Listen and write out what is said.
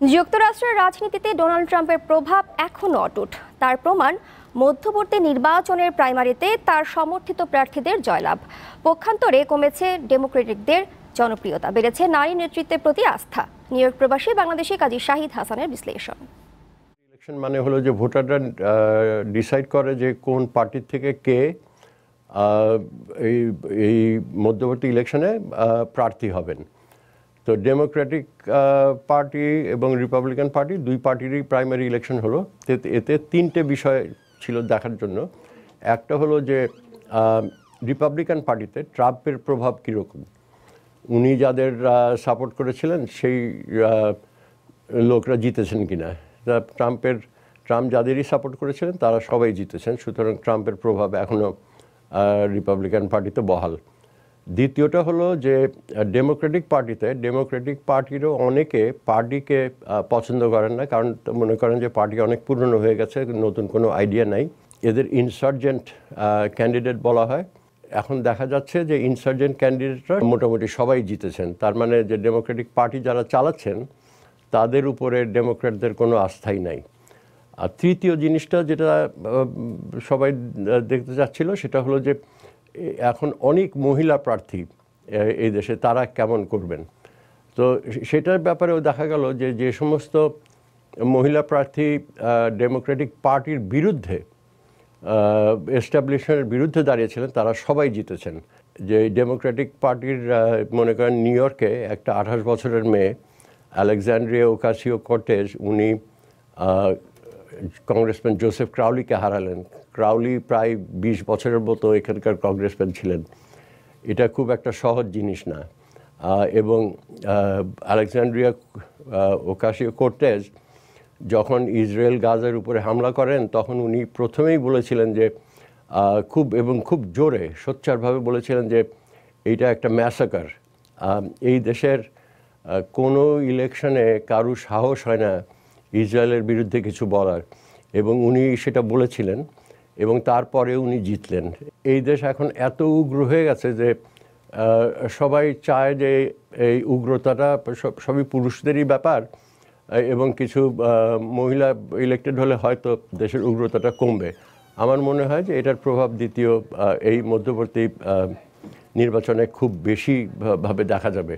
যুক্তরাষ্ট্রের রাজনীতিতে ডোনাল্ড ট্রাম্পের প্রভাব এখনও অটুট। তার প্রমাণ, মধ্যবর্তী নির্বাচনের প্রাইমারিতে তার সমর্থিত প্রার্থীদের জয়লাভ। পক্ষান্তরে কমেছে ডেমোক্রেটিকদের জনপ্রিয়তা, বেড়েছে নারী নেতৃত্বের প্রতি আস্থা। নিউ ইয়র্ক প্রবাসী বাংলাদেশি কাজী শাহিদ হাসানের বিশ্লেষণ। ইলেকশন মানে হলো যে ভোটাররা ডিসাইড করে যে কোন পার্টির থেকে কে এই এই মধ্যবর্তী ইলেকশনে প্রার্থী হবেন। তো ডেমোক্রেটিক পার্টি এবং রিপাবলিকান পার্টি দুই পার্টিরই প্রাইমারি ইলেকশন হলো। এতে তিনটে বিষয় ছিল দেখার জন্য। একটা হলো যে রিপাবলিকান পার্টিতে ট্রাম্পের প্রভাব কীরকম? উনি যাদের সাপোর্ট করেছিলেন, সেই লোকরা জিতেছেন কিনা? তা ট্রাম্পের ট্রাম্প যাদেরই সাপোর্ট করেছিলেন, তারা সবাই জিতেছেন। সুতরাং ট্রাম্পের প্রভাব এখনও রিপাবলিকান পার্টিতে বহাল। দ্বিতীয়টা হলো যে ডেমোক্রেটিক পার্টিতে ডেমোক্রেটিক পার্টিরও অনেকে পার্টিকে পছন্দ করেন না। কারণ মনে করেন যে পার্টি অনেক পুরনো হয়ে গেছে, নতুন কোনো আইডিয়া নাই। এদের ইনসার্জেন্ট ক্যান্ডিডেট বলা হয়। এখন দেখা যাচ্ছে যে ইনসার্জেন্ট ক্যান্ডিডেটরা মোটামুটি সবাই জিতেছেন। তার মানে যে ডেমোক্রেটিক পার্টি যারা চালাচ্ছেন, তাদের উপরে ডেমোক্র্যাটদের কোনো আস্থাই নাই। আর তৃতীয় জিনিসটা যেটা সবাই দেখতে চাচ্ছিল, সেটা হলো যে এখন অনেক মহিলা প্রার্থী এই দেশে, তারা কেমন করবেন? তো সেটার ব্যাপারেও দেখা গেল যে যে সমস্ত মহিলা প্রার্থী ডেমোক্রেটিক পার্টির বিরুদ্ধে এস্টাবলিশমেন্টের বিরুদ্ধে দাঁড়িয়েছিলেন, তারা সবাই জিতেছেন। যে ডেমোক্রেটিক পার্টির মনে করেন নিউ ইয়র্কে একটা আঠাশ বছরের মেয়ে আলেকজান্ড্রিয়া ওকাসিও কর্টেজ উনি কংগ্রেসম্যান জোসেফ ক্রাউলিকে হারালেন। ক্রাউলি প্রায় বিশ বছরের মতো এখানকার কংগ্রেসম্যান ছিলেন। এটা খুব একটা সহজ জিনিস না। এবং আলেকজান্ড্রিয়া ওকাসিও কোর্টেজ যখন ইসরায়েল গাজার উপরে হামলা করেন, তখন উনি প্রথমেই বলেছিলেন যে খুব এবং খুব জোরে, সোচ্চারভাবে বলেছিলেন যে এইটা একটা ম্যাসাকার এই দেশের কোনো ইলেকশনে কারু সাহস হয় না। ইসরায়েলের বিরুদ্ধে কিছু বলার। এবং উনি সেটা বলেছিলেন এবং তারপরে উনি জিতলেন। এই দেশ এখন এত উগ্র হয়ে গেছে যে সবাই চায় যে এই উগ্রতাটা সব, সবই পুরুষদেরই ব্যাপার, এবং কিছু মহিলা ইলেক্টেড হলে হয়তো দেশের উগ্রতাটা কমবে। আমার মনে হয় যে এটার প্রভাব দ্বিতীয় এই মধ্যবর্তী নির্বাচনে খুব বেশি ভাবে দেখা যাবে।